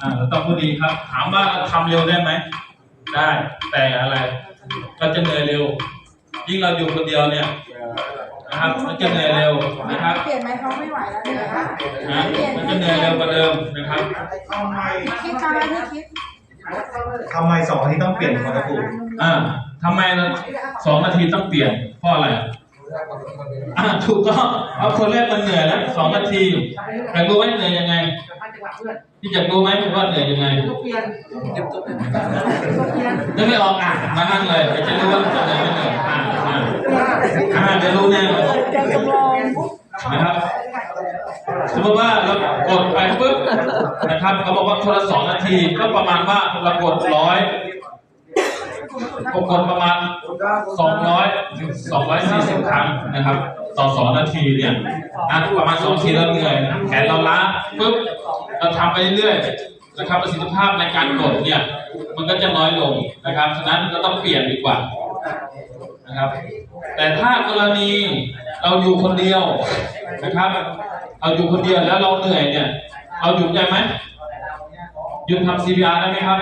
อ่าเราต้องพูดดีครับ ถามว่าเราทำเร็วได้ไหม ได้ แต่อะไร ก็จะเหนื่อยเร็ว ยิ่งเราอยู่คนเดียวเนี่ยนะครับมันจะเหนื่อยเร็วนะครับเปลี่ยนไหมเขาไม่ไหวแล้วเนี่ยค่ะนะมันจะเหนื่อยเร็วกว่าเดิมนะครับทำไมคิดตอนแรกที่คิดทำไมสองอาทิตย์ต้องเปลี่ยนคนละกลุ่มอ่าทำไมเราสองนาทีต้องเปลี่ยนเพราะอะไรอ่า ถูกต้องเพราะคนแรกมันเหนื่อยแล้วสองนาทีอยากรู้ไหมเหนื่อยยังไงพี่อยากรู้ไหมว่าเหนื่อยยังไงนึกไม่ออกอะมานั่งเลยเดี๋ยวจะรู้ว่าเหนื่อยไม่เหนื่อยอ่าอ่าอ่าเดี๋ยวรู้แน่เลยนะครับสมมติว่าเรากดไปปุ๊บนะครับเขาบอกว่าคนละสองนาทีก็ประมาณว่าเรากดร้อย กดประมาณสองร้อยถึงสองร้อยสี่สิบครั้งนะครับ ต่อสองนาทีเนี่ยนะประมาณสองนาทีเราเหนื่อยแขนเราล้าปุ๊บเราทำไปเรื่อยนะครับประสิทธิภาพในการกดเนี่ย มันก็จะน้อยลงนะครับ ฉะนั้นเราต้องเปลี่ยนดีกว่านะครับ แต่ถ้ากรณีเราอยู่คนเดียวนะครับเอาอยู่คนเดียวแล้วเราเหนื่อยเนี่ยเอาหยุดได้ไหม หยุดทำ CPR ได้ไหมครับ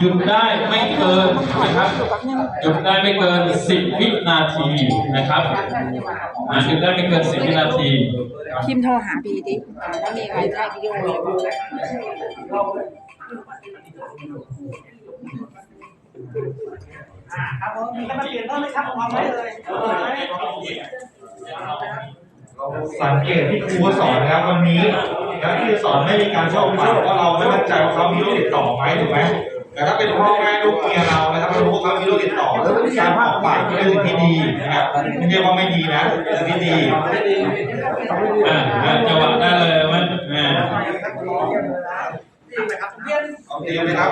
หยุดได้ไม่เกินนะครับหยุดได้ไม่เกิน 10 วินาทีนะครับอ่าหยุดได้ไม่เกิน 10 วินาทีคิมโทรหาบีดิแล้วมีใครถ่ายวิดีโออยู่ครับผมมีกำลังเปลี่ยนเพิ่มไหมครับผมเอาไว้เลยสังเกตที่ครูเขาสอนนะครับวันนี้ แล้วที่สอนไม่มีการเข้าปากว่าเราไม่มั่นใจว่าเขามีโรคติดต่อไหมถูกไหมแต่ถ้าเป็นพ่อแม่ลูกเมียเรานะครับเรารู้ว่าเขามีโรคติดต่อการออกปากเป็นสิ่งที่ดีนะครับไม่ใช่ว่าไม่ดีนะเป็นสิ่งที่ดีอ่าอ่าจังหวะได้เลยมันอ่าโอเคไหมครับ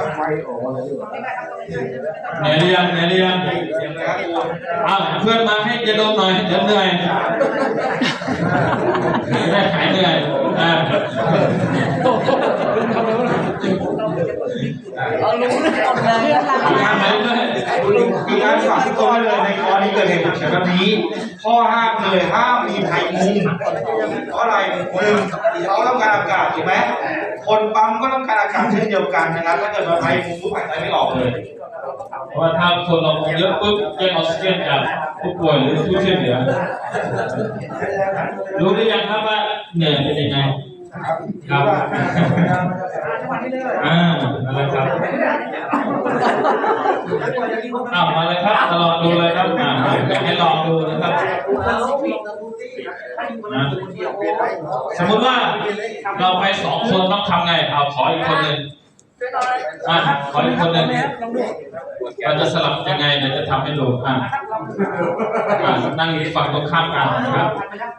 เหนื่อยหรือยังเหนื่อยหรือยังเดี๋ยวนะครับครูอ้าวเพื่อนมาให้จะดมหน่อยเดี๋ยวเหนื่อยได้หายเหนื่อยอ่า เรื่องราวทำไปเรื่อยมีการฝากทุกคนไว้เลยในกรณีเกิดเหตุฉุกเฉินแบบนี้ ข้อห้ามเลยห้ามมีไทยมุงเพราะอะไรหนึ่งเขาต้องการอากาศถูกไหมคนปั๊มก็ต้องการอากาศเช่นเดียวกันนะครับถ้าเกิดมาไทยมุงปุ๊บหายใจไม่ออกเลยเพราะว่าถ้าคนเราเยอะปุ๊บแย่งออกซิเจนจากผู้ป่วยหรือผู้ช่วยเหลือรู้หรือยังครับว่าเหนื่อยเป็นยังไง ครับอ่าอะไรครับอ้าวมาเลยครับมาลองดูเลยครับอ่าอยากให้ลองดูนะครับนะสมมุติว่าเราไปสองคนต้องทำไงเอาขออีกคนหนึ่งอ่าขออีกคนหนึ่งเราจะสลับยังไงเดี๋ยวจะทำให้ดูอ่าอ่านั่งอยู่ฝั่งตรงข้ามกันนะครับอ่าอ่า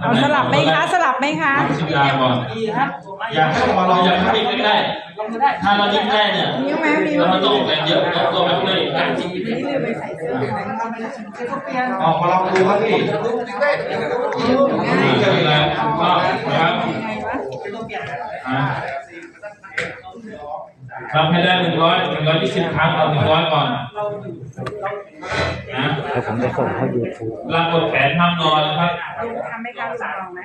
เอาสลับไหมคะสลับไหมคะทำสัญญาก่อนดีครับอยากให้มาลองอยากให้ใกล้ลงก็ได้ๆถ้าเรายิ่งใกล้เนี่ยนิ้วแม่นิ้วเราไม่ต้องออกแรงเยอะเราตัวแบบนี้การจริงนี่เลยไปใส่เสื้อออกมาลองดูครับพี่นี่จะมีอะไรก็นะครับ ยังไงวะอ่าทำให้ได้หนึ่งร้อยหนึ่งร้อยยี่สิบครั้งเอาหนึ่งร้อยก่อนนะแล้วผมจะส่งเข้า YouTube ลากกดแขนห้ามนอนนะครับทำให้การสลองไหม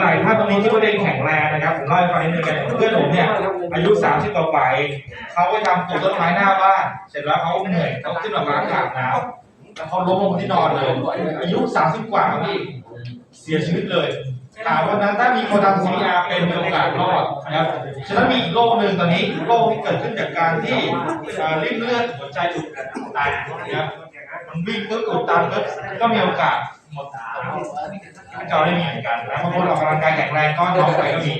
หลายๆท่านตรงนี้ที่ว่าเด็กแข็งแรงนะครับผมเล่าให้ฟังนิดนึงกันเพื่อนผมเนี่ยอายุ30กว่าไปเขาไปทำปลูกต้นไม้หน้าบ้านเสร็จแล้วเขาเหนื่อยเขาขึ้นมาล้างอาบน้ำแล้วเขาล้มลงที่นอนเลยอายุ30กว่าครับพี่เสียชีวิตเลย ถามวันนั้นถ้ามีคนทำ CPR เป็นมีโอกาสรอดนะครับฉะนั้นมีอีกโรคหนึ่งตอนนี้โรคที่เกิดขึ้นจากการที่เอ่อริ่มเลือดหัวใจอุดตันนะครับมันวิ่งปุ๊บอุดตันปุ๊บก็มีโอกาสหมดจอได้มีเหมือนกันนะบางคนออกกำลังกายแข็งแรงก็น้องไปก็มี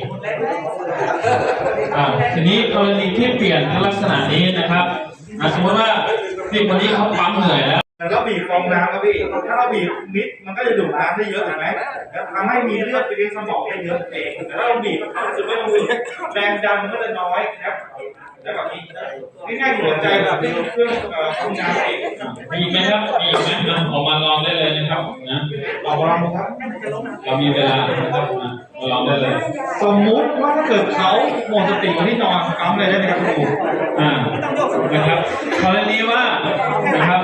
อ่าทีนี้กรณีที่เปลี่ยนลักษณะนี้นะครับอ่าสมมติว่าพี่คนนี้เขาปั๊มเหนื่อยแล้ว แต่เราบีบฟองน้ำครับพี่ ถ้าเราบีบนิดมันก็จะดูดน้ำได้เยอะถูกไหมแล้วทำให้มีเลือดไปเลี้ยงสมองได้เยอะเองแต่ถ้าเราบีบแรงดันมันก็จะน้อยนะครับ แล้วแบบนี้ง่ายๆหัวใจแบบนี้เครื่องเอ่อทำงานเองมีอีกไหมครับ มีอีกไหมเอาออกมาลองได้เลยนะครับนะลองเอาลองดูครับ เรามีเวลานะครับมาลองได้เลย สมมุติว่าถ้าเกิดเขาหมดสติก่อนที่นอนปั๊มเลยได้ไหมครับครูอ่านะครับกรณีว่านะครับ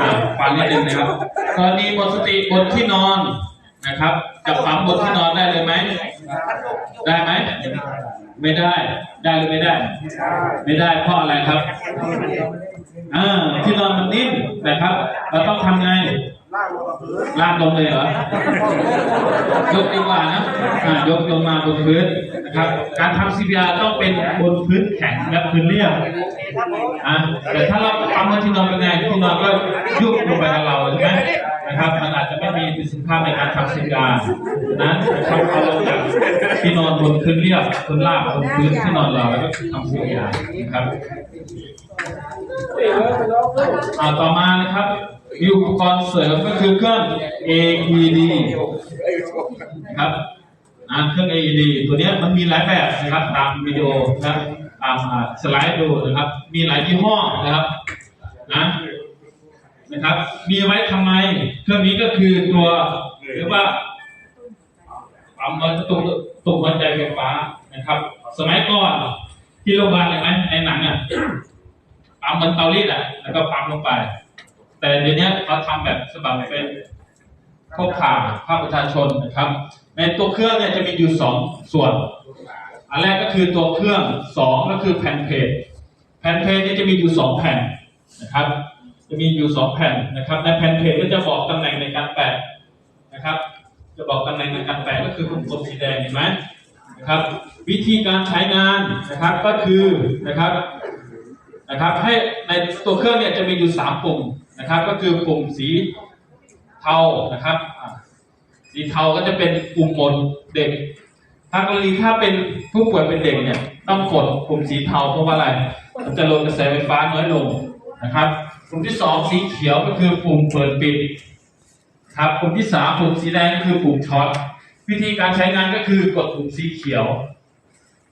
อ่าฟังนิดนึงนะครับกรณีหมดสติบนที่นอนนะครับจะปั๊มบนที่นอนได้เลยไหมได้ไหม ไม่ได้ ได้หรือไม่ได้ ไม่ได้เพราะอะไรครับอ่าที่นอนมันนิ่มนะครับ เราต้องทำไงลากลงเลยเหรอยกดีกว่านะอ่ายกลงมาบนพื้นนะครับ การทำ CPR ต้องเป็นบนพื้นแข็งและพื้นเรียบอะแต่ถ้าเราทำบนที่นอนเป็นไงที่นอนก็ยุบลงไปกับเราใช่ไหม นะครับ มันอาจจะไม่มีประสิทธิภาพในการทำ CPR นะนะครับเอาลงจากที่นอนบนพื้นเรียบพื้นราบบนพื้นที่นอนเราแล้วก็ทำ CPR นะครับอ่าต่อมานะครับอุปกรณ์เสริมก็คือเครื่อง AED นะครับเครื่อง AED ตัวนี้มันมีหลายแบบนะครับตามวิดีโอนะตามสไลด์ดูนะครับ มีหลายยี่ห้อนะครับนะ นะครับ มีไว้ทำไม เครื่องนี้ก็คือตัวเรียกว่าปั๊มมันตุกตุกหัวใจไฟฟ้านะครับ สมัยก่อนที่โรงพยาบาลเห็นไหมในหนังอะปั๊มเหมือนเตารีดอะ แล้วก็ปั๊มลงไป แต่เดี๋ยวนี้เขาทำแบบฉบับเป็นพวกข่าวภาคประชาชนนะครับ ในตัวเครื่องเนี่ยจะมีอยู่สองส่วน อันแรกก็คือตัวเครื่องสองก็คือแผ่นเพจแผ่นเพจเนี่ยจะมีอยู่สองแผ่นนะครับ จะมีอยู่สองแผ่นนะครับในแผ่นเพจก็จะบอกตำแหน่งในการแปะนะครับ จะบอกตำแหน่งในการแปะก็คือวงกลมสีแดงเห็นไหมนะครับ วิธีการใช้งานนะครับก็คือนะครับนะครับ ให้ในตัวเครื่องเนี่ยจะมีอยู่สามปุ่มนะครับ ก็คือปุ่มสีเทานะครับสีเทาก็จะเป็นกลุ่มหมดเด็กถ้ากรณีถ้าเป็นผู้ป่วยเป็นเด็กเนี่ยต้องกดปุ่มสีเทาเพราะว่าอะไร มันจะลดกระแสไฟฟ้าน้อยลงนะครับ ปุ่มที่สองสีเขียวก็คือปุ่มเปิดปิดครับปุ่มที่สามปุ่มสีแดงก็คือปุ่มช็อตวิธีการใช้งานก็คือกดปุ่มสีเขียว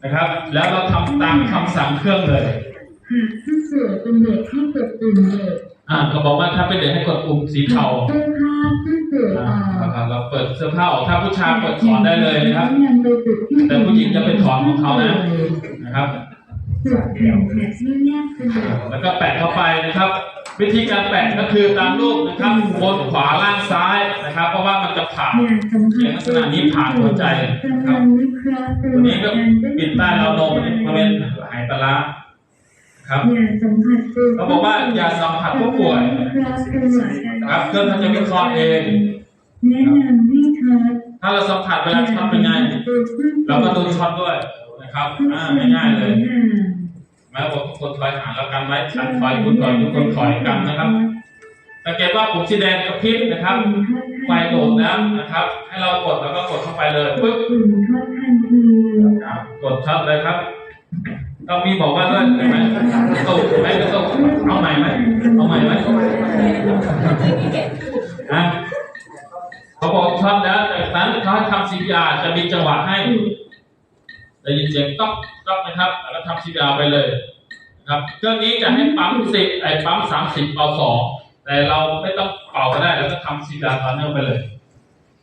นะครับ แล้วเราทำตามคำสั่งเครื่องเลยหากผู้ป่วยเป็นเด็กให้กดปุ่มเด็กอ่าเขาบอกว่าถ้าเป็นเด็กให้กดปุ่มสีเทาเสื้อผ้าผู้ป่วยออ่าอกครับเราเปิดเสื้อผ้าออกถ้าผู้ชายเปิดถอนได้เลยนะครับนำไปจุดที่แต่ผู้หญิงจะเป็นถอนของเขานะนะครับจุดแผ่นแผลที่แยกสนิทแล้วก็แปะเข้าไปนะครับ วิธีการแปะก็คือตามรูปนะครับบนขวาล่างซ้ายนะครับ เพราะว่ามันจะผ่านอย่างสำคัญลักษณะนี้ผ่านหัวใจคกำรัลับงวิเคราะห์ตัวตัวนี้ก็ปิดใต้ราวนมบริเวณหายปลาร้าครับอย่างสัมผัสตัวเขาบอกว่าอย่าสัมผัสผู้ป่วยครับเครื่องเขาจะวิเคราะห์เองแนะนำให้ช็อตถ้าเราสัมผัสเวลาช็อตเป็นไงเราก็โดนช็อตด้วยนะครับอ่าง่ายๆเลย แม้ว่าทุกคนถอยห่างแล้วกันไว้ฉันถอยคุณถอยทุกคนถอยกันนะครับสังเกตว่าปุ่มสีแดงกระพริบนะครับ ไฟโหลดแล้วนะครับ ให้เรากดแล้วก็กดเข้าไปเลยปึ๊บกลุ่มช็อตทันทีครับกดเลยครับต้องมีบอกว่าด้วยเห็นไหมตุกไหมกระตุกเอาใหม่ไหมเอาใหม่ไหมนะเขาบอกช็อตแล้วจากนั้นเขาให้ทำ CPR จะมีจังหวะให้ ได้ยินเสียงต๊อกต๊อกนะครับ แล้วก็ทำ CPR ไปเลยนะครับ เครื่องนี้จะให้ปั๊มสิบไอ้ปั๊มสามสิบเอาสองแต่เราไม่ต้องเป่าก็ได้ แล้วก็ทำ CPR ต่อเนื่องไปเลย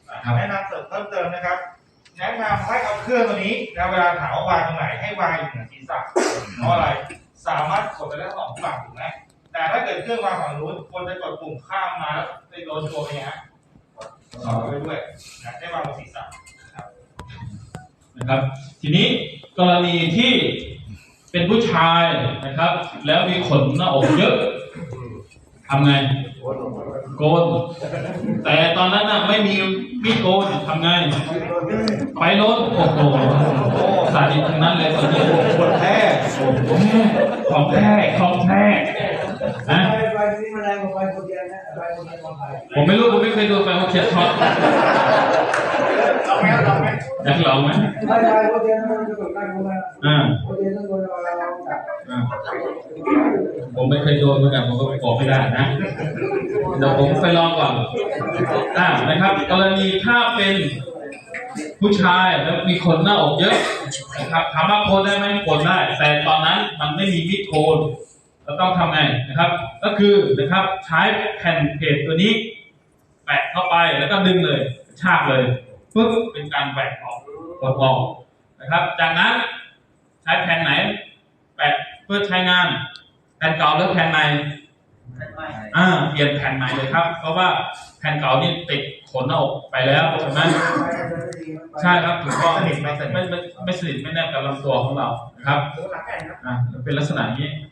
นะครับแนะนำเสริมเพิ่มเติมนะครับแนะนำให้เอาเครื่องตัวนี้นะเวลาถามว่าวางตรงไหนให้วางอยู่เหนือศีรษะเพราะอะไรสามารถกดไปได้สองฝั่งถูกไหมแต่ถ้าเกิดเครื่องวางฝั่งนู้นคนจะกดปุ่มข้ามมาแล้วไปโดนตัวไปฮะสอไปด้วยนะได้วางบนศีรษะ นะครับ ทีนี้กรณีที่เป็นผู้ชายนะครับ แล้วมีขนหน้าอกเยอะทำไงโกน แต่ตอนนั้นน่ะไม่มีมีดโกนทำไง ไปรถโอ้โหสาธิตทั้งนั้นเลยตอนนี้คนแท้ของแท้ของแท้นะผมไม่รู้ผมไม่เคยดูแฟนเขาเขียนช็อตเอากลองไหมไปไปคนเอาคนเดียว องโดนเราเราจับอ่าผมไม่เคยโดนเหมือนกันผมก็บอกไม่ได้นะ เดี๋ยวผมไปลองก่อนอ่านะครับ กรณีถ้าเป็นผู้ชายแล้วมีขนหน้าอกเยอะนะครับถามว่าโคนได้ไหมโคนได้ แต่ตอนนั้นมันไม่มีมีดโคนเราต้องทำไงนะครับ ก็คือนะครับใช้แผ่นเพจตัวนี้ แปะเข้าไปแล้วก็ดึงเลยชากเลย ปึ๊บเป็นการแหวกออกกดออกนะครับ จากนั้นใช้แผ่นไหน แปะเพื่อใช้งานแผ่นเก่าหรือแผ่นใหม่อ่าเปลี่ยนแผ่นใหม่เลยครับ เพราะว่าแผ่นเก่านี่ติดขนหน้าอกไปแล้วใช่ไหมใช่ครับถูกต้องสนิทไม่สนิทไม่ไม่ไม่สนิทไม่แนบกับลำตัวของเรานะครับอ่าเป็นลักษณะอย่างนี้อ่า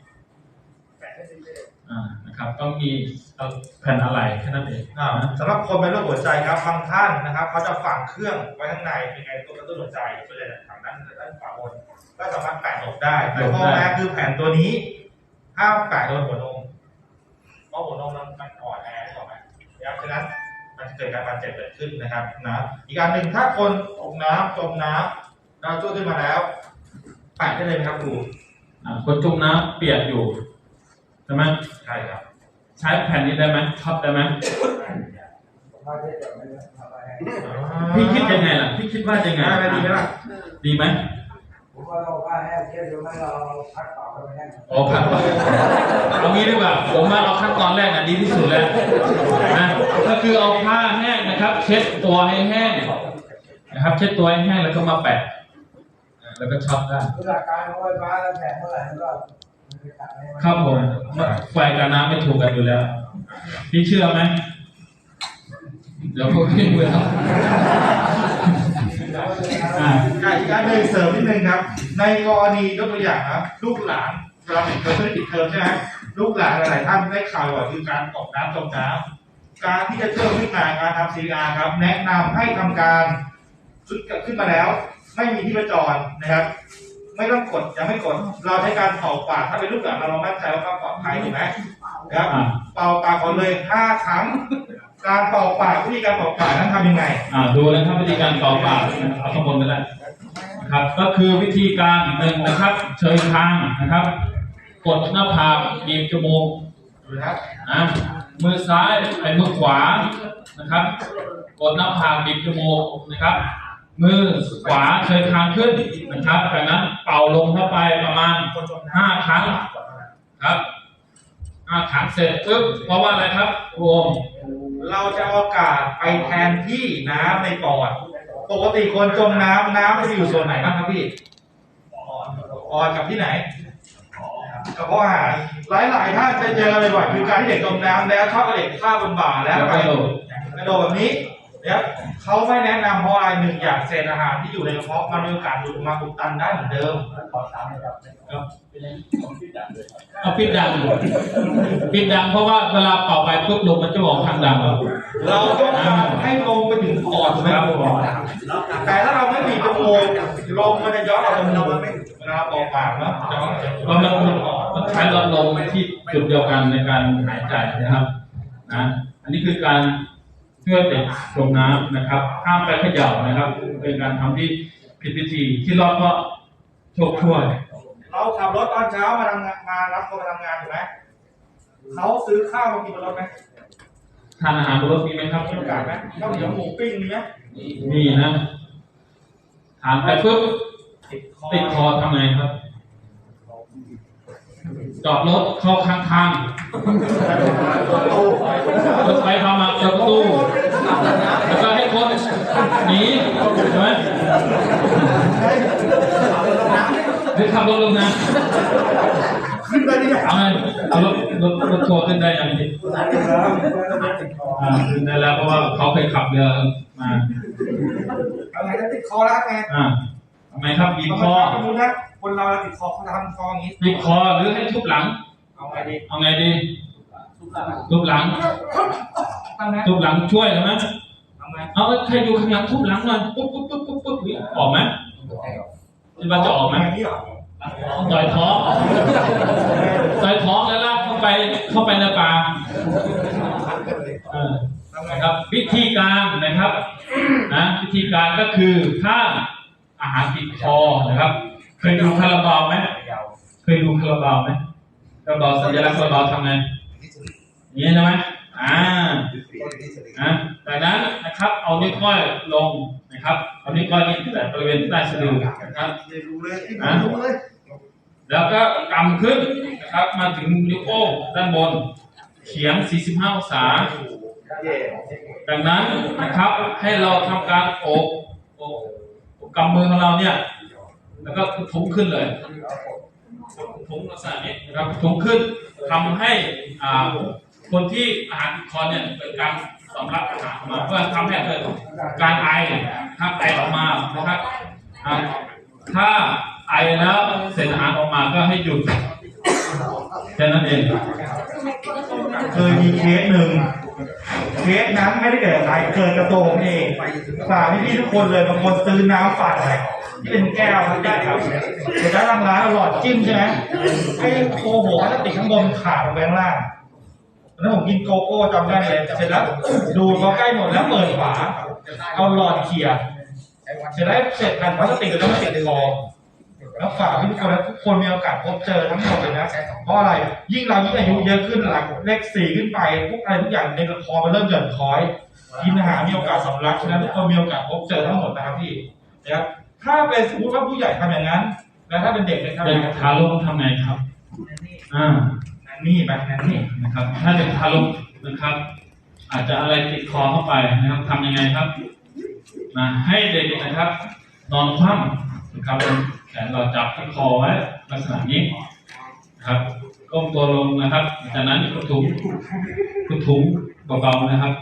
นะครับต้องมีเอาแผ่นอะไรแค่นั้นเองอ่าสำหรับคนเป็นโรคหัวใจครับบางท่านนะครับเขาจะฝังเครื่องไว้ข้างในเป็นไงตัวกระตุ้นหัวใจส่วนใหญ่ทางนั้นด้านขวาบนก็สามารถแปะลงได้แต่ข้อแรกคือแผ่นตัวนี้ห้ามแปะโดนหัวนมเพราะหัวนมมันมันอ่อนแอถูกไหมนะครับฉะนั้นมันจะเกิดการบาดเจ็บเกิดขึ้นนะครับนะอีกการหนึ่งถ้าคนตกน้ำจมน้ำเราช่วยขึ้นมาแล้วแปะได้เลยไหมครับครูอ่าคนจมน้ำเปียกอยู่ ใช่ไหมใช่ครับ ใช้แผ่นนี้ได้ไหมท็อปได้ไหมพี่คิดยังไงล่ะ พี่คิดว่ายังไงได้ไหมดีไหมล่ะดีไหมผมว่าเราผ้าแห้งเทียบดูไหมเราพักเปล่าไปไม่ได้โอ้ครับเอางี้ดีกว่า ผมว่าเอาขั้นตอนแรกน่ะดีที่สุดแล้วนะก็คือเอาผ้าแห้งนะครับ เช็ดตัวให้แห้งนะครับ เช็ดตัวให้แห้งแล้วก็มาแปะอ่าแล้วก็ช็อปได้คือหลักการของไฟฟ้าแล้วแผงเมื่อไหร่มันก็ มันจะตัดให้มันครับผมไฟกับน้ำไม่ถูกกันอยู่แล้ว พี่เชื่อไหมเดี๋ยวพวกพี่เวลาอ่ารอีกอันหนึ่งเสริมนิดนึงครับ ในกรณียกตัวอย่างนะลูกหลานเวลาปิดเทอมไม่ได้ปิดเทอมใช่ไหมลูกหลานหลายท่านได้ข่าวว่าคือการตกน้ำจมน้ำการที่จะเชื่อมขึ้นมาการทำ CPR ครับ แนะนำให้ทำการชุดกันขึ้นมาแล้ว ไม่มีที่ประจรนะครับ ไม่ต้องกดยังไม่กด เราใช้การเป่าปากถ้าเป็นลูกหลานเราเรามั่นใจว่าเขาปลอดภัยถูกไหมนะครับอ่าเป่าปากก่อนเลยห้าครั้งการเป่าปากวิธีการเป่าปากนั้นทำยังไงอ่าดูนะครับวิธีการเป่าปากเอาข้างบนก็ได้นะครับ ก็คือวิธีการหนึ่งนะครับ เชยคางนะครับ กดหน้าผากบีบจมูกดูนะครับนะมือซ้ายไอ้มือขวานะครับ กดหน้าผากบีบจมูกนะครับ มือขวาเชยคางขึ้นนะครับจากนั้นเป่าลงเข้าไปประมาณห้าครั้งครับห้าครั้งเสร็จปึ๊บเพราะว่าอะไรครับรวมเราจะเอาอากาศไปแทนที่น้ำในปอด ปกติคนจมน้ำน้ำจะอยู่ส่วนไหนบ้างครับพี่ปอดกับที่ไหนกระเพาะอาหารหลายๆท่านจะเจอกันบ่อยๆคือการที่เด็กจมน้ำแล้วชอบเอาเด็กข้าบบนบ่าแล้วไปกระโดดกระโดดแบบนี้ นะครับเขาไม่แนะนำเพราะอะไรหนึ่งอย่างเศษอาหารที่อยู่ในกระเพาะมันมีโอกาสหลุดออกมาอุดตันได้เหมือนเดิมเอาปิดดังปิดดังเพราะว่าเวลาเป่าไปปุ๊บลมมันจะออกทางดังเราต้องการให้ลมไปถึงปอดถูกไหมครับแต่ถ้าเราไม่บีบจมูกลมมันจะย้อนออกจมูกเวลาเป่าปากเนาะจะย้อนออกจากจเพมูราะกมันมันใช้หลอดลมที่จุดเดียวกันในการหายใจนะครับนะอันนี้คือการ ช่วยเด็กจมน้ำนะครับห้ามไปเขย่านะครับ เป็นการทำที่ผิดวิธีที่รอดก็โชคช่วย เราขับรถตอนเช้ามาทำงานมารับคนมาทำงานถูกไหมเขาซื้อข้าวมากินบนรถไหมทานอาหารบนรถมีไหมครับมีโอกาสไหมข้าวเหนียวหมูปิ้งมีไหมมีนะทานไปปุ๊บติดคอติดคอทำไงครับ จอดรถเข้าข้างทางรถไฟเข้ามาเปิดประตูแล้วก็ให้คนหนีใช่ไหมหรือขับรถลงน้ำขึ้นไปดิเอาไงเอารถรถรถทัวร์ขึ้นได้ยังพี่อ่าขึ้นได้แล้วเพราะว่าเขาเคยขับเรือมาเอาไงจะติดคอแล้วไงอ่าทำไมครับบีบคอ มาดูนะคนเราติดคอเขาจะทำคออย่างนี้บีบคอหรือให้ทุบหลัง เอาไงดีเอาไงดีทุบหลังทุบหลังช่วยใช่ไหมเอาไงเอาใครอยู่ข้างหลังทุบหลังหน่อยปุ๊บปุ๊บปุ๊บปุ๊บปุ๊บออกไหมคิดว่าจะออกไหมนี่หรอต่อยท้องต่อยท้องแล้วลากเข้าไปเข้าไปในปากเออทำไงนะครับวิธีการนะครับนะวิธีการก็คือถ้าอาหารติดคอนะครับเค ยดูคาราบาวไหมเคยดูคาราบาวไหมคาราบาวสัญลักษณ์คาราบาวทำไงอย่างนี้ใช่ไหมอ่านะจากนั้นนะครับ เอานิ้วก้อยลงนะครับ เอานิ้วก้อยนี่แต่บริเวณใต้สะดือนะครับเรียนรู้เลยอะรู้เลยแล้วก็กำขึ้นนะครับ มาถึงนิ้วโป้งด้านบน เฉียง 45 องศาดังนั้นนะครับให้เราทำการโอบโอบโอบกำมือของเราเนี่ย แล้วก็ทุ้งขึ้นเลยทุ้งลักษณะนี้นะครับทุ้งขึ้นทำให้อ่าคนที่อาหารติดคอเนี่ยเกิดการสำลักอาหารออกมาเพื่อทำให้เกิดการไอนะครับไอออกมานะครับถ้าไอแล้วเศษอาหารออกมาก็ให้หยุดแค่นั้นเองเคยมีเคสหนึ่งเคสนั้นไม่ได้เกิดกับใครเกิดกับตัวผมเองฝากพี่ๆทุกคนเลยบางคนซื้อน้ำฝาดอะไร เป็นแก้วพลาสติกครับเดี๋ยวทางร้านเอาหลอดจิ้มใช่ไหมให้โคหัวพลาสติกข้างบนขาดลงไปข้างล่างแล้วผมกินโกโก้จำได้เลยเสร็จแล้วดูเขาใกล้หมดแล้วเปิดฝาเอาหลอดเขี่ยเสร็จแล้วเสร็จแผ่นพลาสติกแล้วมาติดคอแล้วฝากพี่ทุกคนและทุกคนมีโอกาสพบเจอทั้งหมดเลยนะเพราะอะไร ยิ่งเรายิ่งอายุเยอะขึ้นหลังเลขสี่ขึ้นไปพวกอะไรทุกอย่างในคอมันเริ่มหย่อนคอยกินอาหารมีโอกาสสำลักฉะนั้นทุกคนมีโอกาสพบเจอทั้งหมดนะครับพี่นะครับ ถ้าเป็นสมมติว่าผู้ใหญ่ทำอย่างนั้น แล้วถ้าเป็นเด็กเนี่ยทำเด็ยังกไงทารกทำไงครับ อ่านั่นนี่แบบนั้นนี่นะครับ ถ้าเด็กทารกนะครับ อาจจะอะไรติดคอเข้าไปนะครับทำยังไงครับนะให้เด็กนะครับ นอนคว่ำนะครับแขนเราจับที่คอไว้ลักษณะนี้นะครับก้มตัวลงนะครับ จากนั้นกดถุงกดถุงเบาๆนะครับ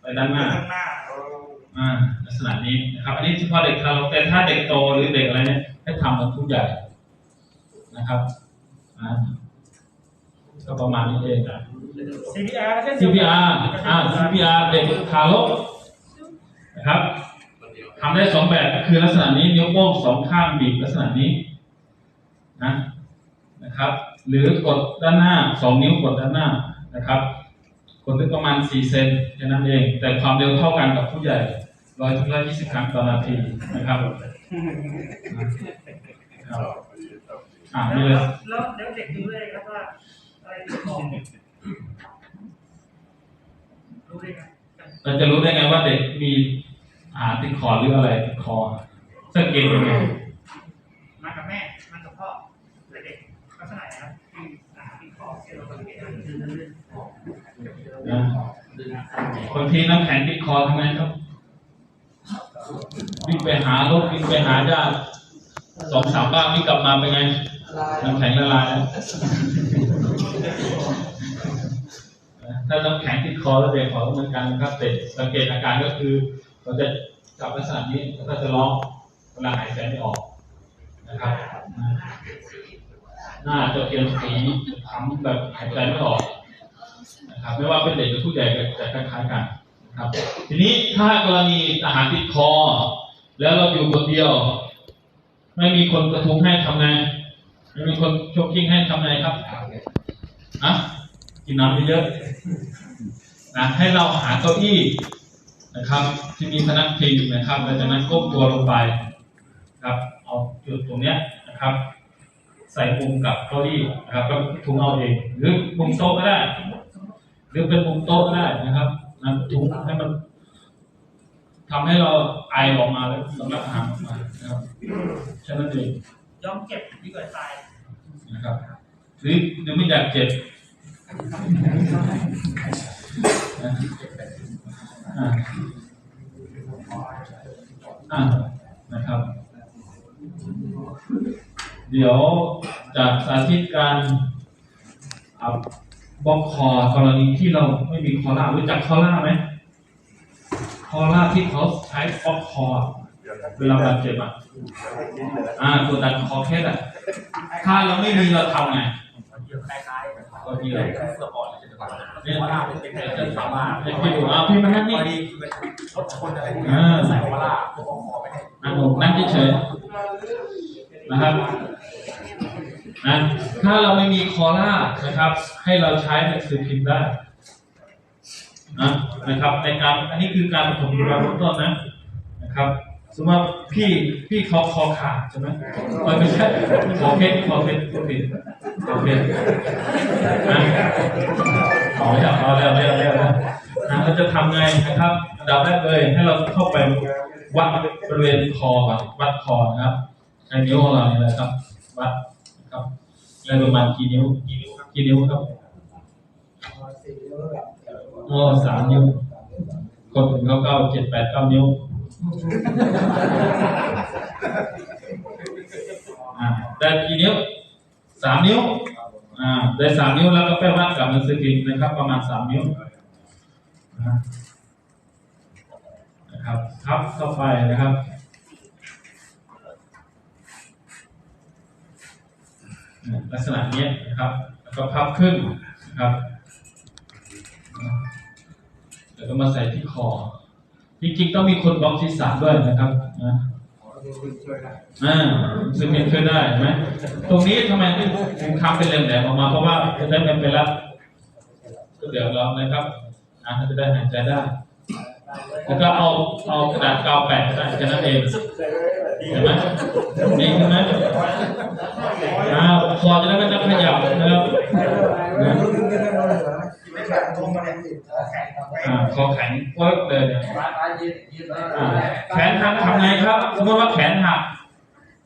ไปด้านหน้าข้างหน้า อ่าลักษณะนี้นะครับอันนี้เฉพาะเด็กทารกแต่ถ้าเด็กโตหรือเด็กอะไรเนี่ยให้ทำกับผู้ใหญ่นะครับอ่าก็ประมาณนี้เองอะ CPR เช่น CPR อ่า CPR เด็กทารกนะครับทำได้สองแบบคือลักษณะนี้นิ้วโป้งสองข้างบีบลักษณะนี้นะนะครับ หรือกดด้านหน้าสองนิ้วกดด้านหน้านะครับกดได้ประมาณ4เซนแค่นั้นเอง แต่ความเร็วเท่ากันกับผู้ใหญ่ ร้อยถึงร้อยยี่สิบครั้งต่อนาทีนะครับครับอ่านี่เลยแล้วเดี๋ยวเด็กดูเลยครับว่าอะไรติดคอรู้ได้ไงเราจะรู้ได้ไงว่าเด็กมีอาหารติดคอหรืออะไรติดคอสังเกตยังไงมากับแม่มากับพ่อเด็กลักษณะนะครับที่อาหารติดคอที่เราสังเกตได้นะบางทีน้ำแข็งติดคอทำไงครับ วิ่งไปหารถวิ่งไปหาญาติสองสามบ้านวิ่งกลับมาเป็นไงน้ำแข็งละลายแล้วถ้าน้ำแข็งติดคอแล้วเด็กขอเหมือนกันนะครับแต่สังเกตอาการก็คือเราจะจับลักษณะนี้แล้วก็จะร้องเวลาหายใจไม่ออกนะครับหน้าจะเปลี่ยนสีทำแบบหายใจไม่ออกนะครับไม่ว่าเป็นเด็กหรือผู้ใหญ่ก็จะคล้ายๆกันนะ ครับ ทีนี้ถ้ากรณีอาหารติดคอ แล้วเราอยู่คนเดียว ไม่มีคนกระทุ้งให้ทำไงไม่มีคนชกชิงให้ทำไงครับอะกินน้ำเยอะๆนะให้เราหาเก้าอี้นะครับ ที่มีพนักพิงนะครับแล้วจากนั้นก้มตัวลงไปครับเอาจุดตรงเนี้ยนะครับ ใส่มุมกับเก้าอี้นะครับแล้วถุงเอาเอง หรือมุมโต๊ะก็ได้ หรือเป็นมุมโต๊ะก็ได้นะครับ นะถุงให้มันทำให้เราไอออกมาแล้วสำลักอาหารออกมานะครับแค่นั้นเองยอมเจ็บดีกว่าตายนะครับหรือหรือไม่อยากเจ็บนะครับ เดี๋ยวจะสาธิตการอ บล็อกคอกรณีที่เราไม่มีคอล่ารู้จักคอล่าไหมคอล่าที่เขาใช้บล็อกคอเวลาบาดเจ็บอะอ่าตัวดันคอเคสอะถ้าเราไม่มีเราทำไงก็ดีเลยเนี่ยจะทำอะให้พี่ดูอะพี่มานั่งนี่รถชนอะไรอ่าใส่วาล่าพวกคอไม่ได้นั่งลงนั่งเฉยๆนะครับ นะถ้าเราไม่มีคอล่านะครับ ให้เราใช้หนังสือพิมพ์ได้นะนะครับในการอันนี้คือการปฐมพยาบาลเบื้องต้นนะนะครับสมมติว่าพี่พี่เขาคอขาดใช่ไหมไม่ใช่คอเพชรคอเพชรคอเพชรคอเพชรนะเอาแล้วเอาแล้วแล้วแล้วแล้วนะเราจะทำไงนะครับอันดับแรกเลยให้เราเข้าไปวัดบริเวณคอก่อนวัดคอนะครับใช้นิ้วของเราเนี่ยนะครับวัด ครับได้ประมาณกี่นิ้วกี่นิ้วครับกี่นิ้วครับโอ้สามนิ้วคนอื่นเขาเก้าเจ็ดแปดเก้านิ้วอ่าได้กี่นิ้วสามนิ้วอ่าได้สามนิ้วแล้วก็ไปวัดกับหนังสือพิมพ์นะครับ ประมาณสามนิ้วอ่านะครับทับเข้าไปนะครับ ลักษณะนี้นะครับ แล้วก็พับขึ้นนะครับ แล้วก็มาใส่ที่คอ จริงๆต้องมีคนบล็อกศีรษะด้วยนะครับนะอ่าซึ่งเห็นขึ้นได้เห็นไหมตรงนี้ทำไมถึงทำเป็นแหลมๆออกมาเพราะว่าจะได้ไม่ไปรับก็เดี๋ยวเรานะครับอ่าจะได้หายใจได้ แล้วก็เอาเอากระดาษกาวแปะก็ได้แค่นั้นเอง เห็นไหมดีขึ้นไหมอ่าคอจะได้ไม่ต้องขยับนะครับแข็งตรงมาเนี่ยแข็งไว้อ่าคอแข็งเวิร์กเลยนะแขนหักทำไงครับ สมมติว่าแขนหัก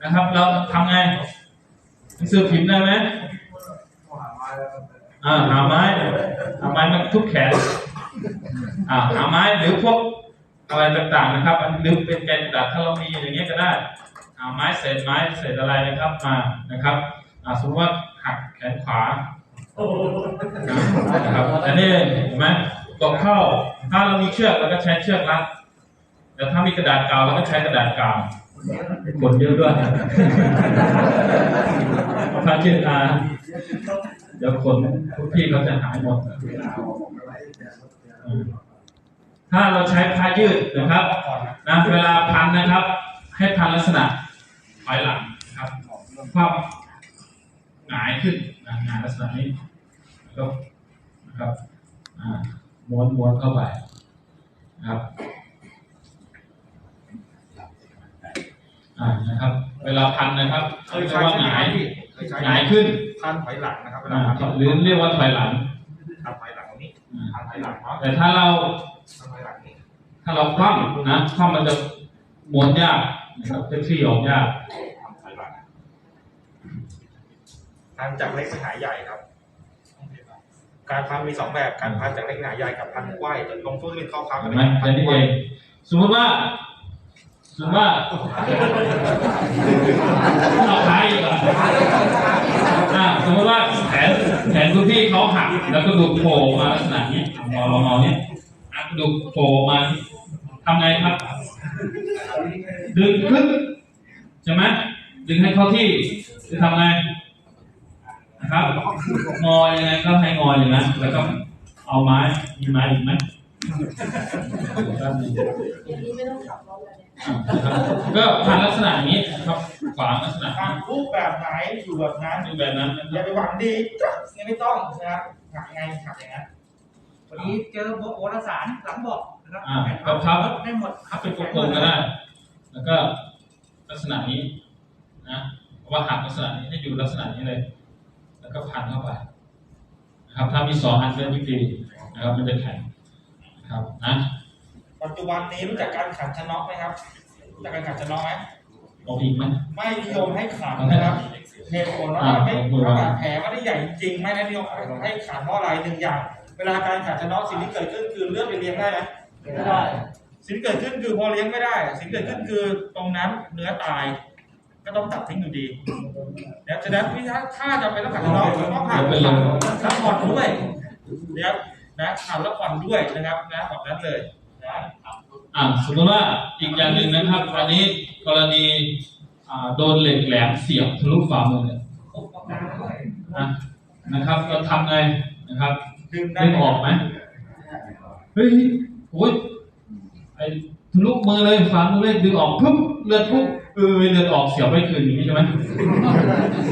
นะครับ เราทำไงหนังสือพิมพ์ได้ไหมอ่าหาไม้หาไม้มาทุบแขนอ่าหาไม้หรือพวก อะไรต่างๆนะครับ อันหรือเป็นแกนกระดาษถ้าเรามีอย่างเงี้ยก็ได้ไม้เศษไม้เศษอะไรนะครับมานะครับสมมติว่าหักแขนขวานะครับอันนี้เห็นไหมตกเข้า ถ้าเรามีเชือกเราก็ใช้เชือกรัดแต่ถ้ามีกระดาษกาวเราก็ใช้กระดาษกาวกดเยอะด้วยถ้ายืดอาเดี๋ยวคนทุกพี่เขาจะหายหมดอืม ถ้าเราใช้ผ้ายืดนะครับนะเวลาพันนะครับ ให้พันลักษณะถอยหลังนะครับคว่ำหงายขึ้นนะหงายลักษณะนี้ก็นะครับอ่าม้วนม้วนเข้าไปนะครับอ่านะครับ เวลาพันนะครับเคเขายเรียใช้กว่าใช่หไหมงายพี่เคยใช้หงายขึ้นพันถอยหลังนะครับเวลาอ่าพันหรือเรียกว่าถอยหลังพันถอยหลังตรงนี้อ่าพันถอยหลังเนาะแต่ถ้าเรา พันถอยหลังนี้ ถ้าเราคว่ำนะคว่ำมันจะม้วนยากนะครับจะคลี่ออกยากพันถอยหลังการจากเล็กไปหาใหญ่ครับ การพันมีสองแบบ การพันจากเล็กไปหาใหญ่กับพันไหวแต่ลงทุนเป็นข้อค้าเห็นไหมแค่นี้เองสมมติว่าสมมติว่าเอาท้ายอีกอะอ่าสมมติว่าแขนแขนคุณพี่เขาหักแล้วก็ดูกโผล่มาลักษณะนี้งอลงอเนี้ยอะกระดูกโผล่มา ทำไงครับ ดึงขึ้นใช่ไหมดึงให้เข้าที่จะทำไงนะครับงอยังไงก็ให้งออย่างนั้นแล้วก็เอาไม้มีไม้อีกไหมก็ผ่านลักษณะอย่างนี้ครับขวางลักษณะทางรูปแบบไหนอยู่แบบนั้นดูแบบนั้นนะคอย่ารับไปหวังดียังไม่ต้องนะครับหักไงหักอย่างนั้นวันนี้เจอโบราณสารหลังบอกนะค รับอ่าก็พับได้หมดพับเป็นกลมๆก็ได้ แล้วก็ลักษณะนี้นะเพราะว่าหักลักษณะนี้ให้อยู่ลักษณะนี้เลย แล้วก็พันเข้าไปนะครับ ถ้ามีสองอันก็ยิ่งดีนะครับมันจะแข็งนะครับนะปัจจุบันนี้รู้จักการขันชะน็อกไหมครับรู้จักการขันชะน็อกไหมเอาอีกไหมไม่นิยมให้ขันนะครับเหตุผลว่าไม่แผลไม่ได้ใหญ่จริงไม่ได้นิยมให้ขันเพราะอะไรหนึ่งอย่าง เวลาการขันชะน็อกสิ่งที่เกิดขึ้นคือเลือดไปเลี้ยงได้ไหม ไม่ได้ สิ่งที่เกิดขึ้นคือพอเลี้ยงไม่ได้ สิ่งที่เกิดขึ้นคือตรงนั้นเนื้อตาย ก็ต้องตัดทิ้งอยู่ดีนะครับฉะนั้นพี่ถ้าถ้าจะเป็นต้องขันชะน็อกต้องผ่านแล้วผ่อนด้วยนะครับนะผ่านแล้วผ่อนด้วยนะครับนะแบบนั้นเลยนะอ่าสมมติว่าอีกอย่างหนึ่งนะครับอันนี้กรณีอ่าโดนเหล็กแหลมเสียบทะลุฝ่ามือเนี่ยนะนะครับเราทำไงนะครับดึงได้ดึงออกไหมเฮ้ย โอ้ยไอ้ทะลุมือเลยฝ่ามือเลยดึงออกปุ๊บเลือดปุ๊บเออเลือดออกเสียบไม่คืนอย่างนี้ใช่ไหม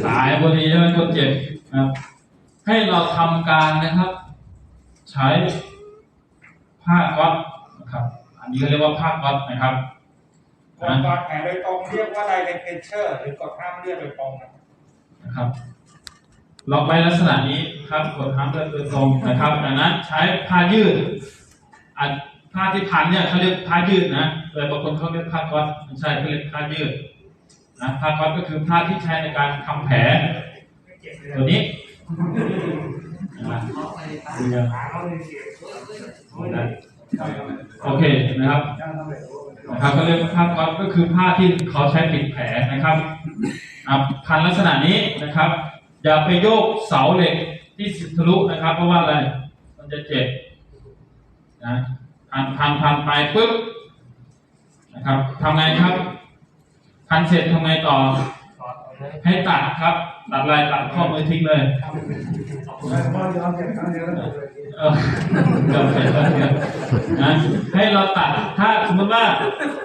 ตายพอดีใช่ไหมคนเจ็บนะครับให้เราทำการนะครับ ใช้ผ้าก๊อตนะครับ อันนี้เขาเรียกว่าผ้าก๊อตนะครับกดบาดแผลโดยตรงเรียกว่าไดเรกเพเชอร์หรือกดห้ามเลือดโดยตรงนะครับนะครับล็อกไว้ลักษณะนี้ครับกดทับเลือดโดยตรงนะครับจากนั้นใช้ผ้ายืดอัน ผ้าที่พันเนี่ยเขาเรียกผ้ายืดนะแต่บางคนเขาเรียกผ้าก๊อตไม่ใช่เขาเรียกผ้ายืดนะผ้าก๊อตก็คือผ้าที่ใช้ในการทำแผลตัวนี้โอเคนะครับนะครับก็เรียกว่าผ้าก๊อซก็คือผ้าที่เขาใช้ปิดแผลนะครับพันลักษณะนี้นะครับ อย่าไปโยกเสาเหล็กที่ทะลุนะครับ เพราะว่าอะไรมันจะเจ็บ นะพันพันพันไปปุ๊บนะครับทำไงครับ พันเสร็จทำไงต่อ ให้ตัดครับ ตัดลายตัดข้อมือทิ้งเลยเออเกือบเสร็จแล้วเนี่ยนะให้เราตัดถ้าสมมติว่า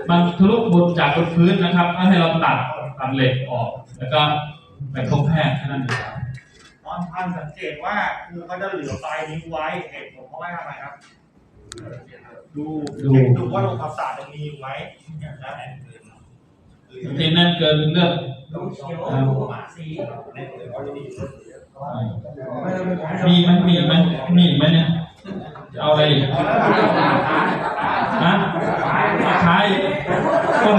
มันทะลุบนจากบนพื้นนะครับ ก็ให้เราตัดตัดเหล็กออก แล้วก็ไปพบแพทย์แค่นั้นเองครับตอนพันสังเกตว่าคือเขาจะเหลือปลายนิ้วไว้เหตุผลเพราะว่าทำไมครับ ดูดูดูว่าโรคประสาทยังมีอยู่ไหมนะบางทีแน่นเกินเลือดมีไหมมีไหมมีอีกไหมเนี่ยจะเอาอะไรอีกฮะท้ายโอ้